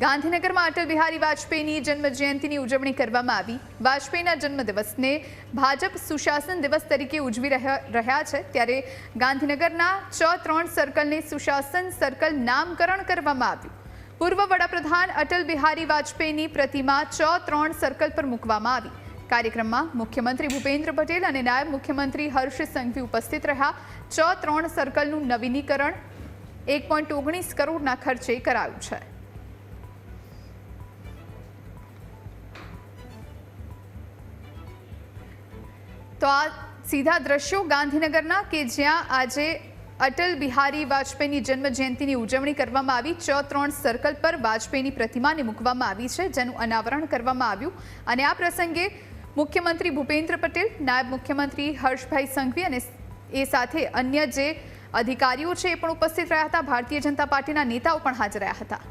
ગાંધીનગરમાં અટલ બિહારી વાજપેયીની જન્મજયંતિની ઉજવણી કરવામાં આવી. વાજપેયીના જન્મદિવસને ભાજપ સુશાસન દિવસ તરીકે ઉજવી રહ્યા છે. ત્યારે ગાંધીનગરના ચ ત્રણ સર્કલને સુશાસન સર્કલ નામકરણ કરવામાં આવ્યું. પૂર્વ વડાપ્રધાન અટલ બિહારી વાજપેયીની પ્રતિમા ચ ત્રણ સર્કલ પર મૂકવામાં આવી. કાર્યક્રમમાં મુખ્યમંત્રી ભૂપેન્દ્ર પટેલ અને નાયબ મુખ્યમંત્રી હર્ષ સંઘવી ઉપસ્થિત રહ્યા. ચ ત્રણ સર્કલનું નવીનીકરણ એક પોઈન્ટ ઓગણીસ કરોડના ખર્ચે કરાયું છે. તો આ સીધા દ્રશ્યો ગાંધીનગરના કે જ્યાં આજે અટલ બિહારી વાજપેયીની જન્મ જયંતિની ઉજવણી કરવામાં આવી ચ ત્રણ સર્કલ પર વાજપેયીની પ્રતિમાને મૂકવામાં આવી છે, જેનું અનાવરણ કરવામાં આવ્યું. અને આ પ્રસંગે મુખ્યમંત્રી ભૂપેન્દ્ર પટેલ, નાયબ મુખ્યમંત્રી હર્ષભાઈ સંઘવી અને એ સાથે અન્ય જે અધિકારીઓ છે એ પણ ઉપસ્થિત રહ્યા હતા. ભારતીય જનતા પાર્ટીના નેતાઓ પણ હાજર રહ્યા હતા.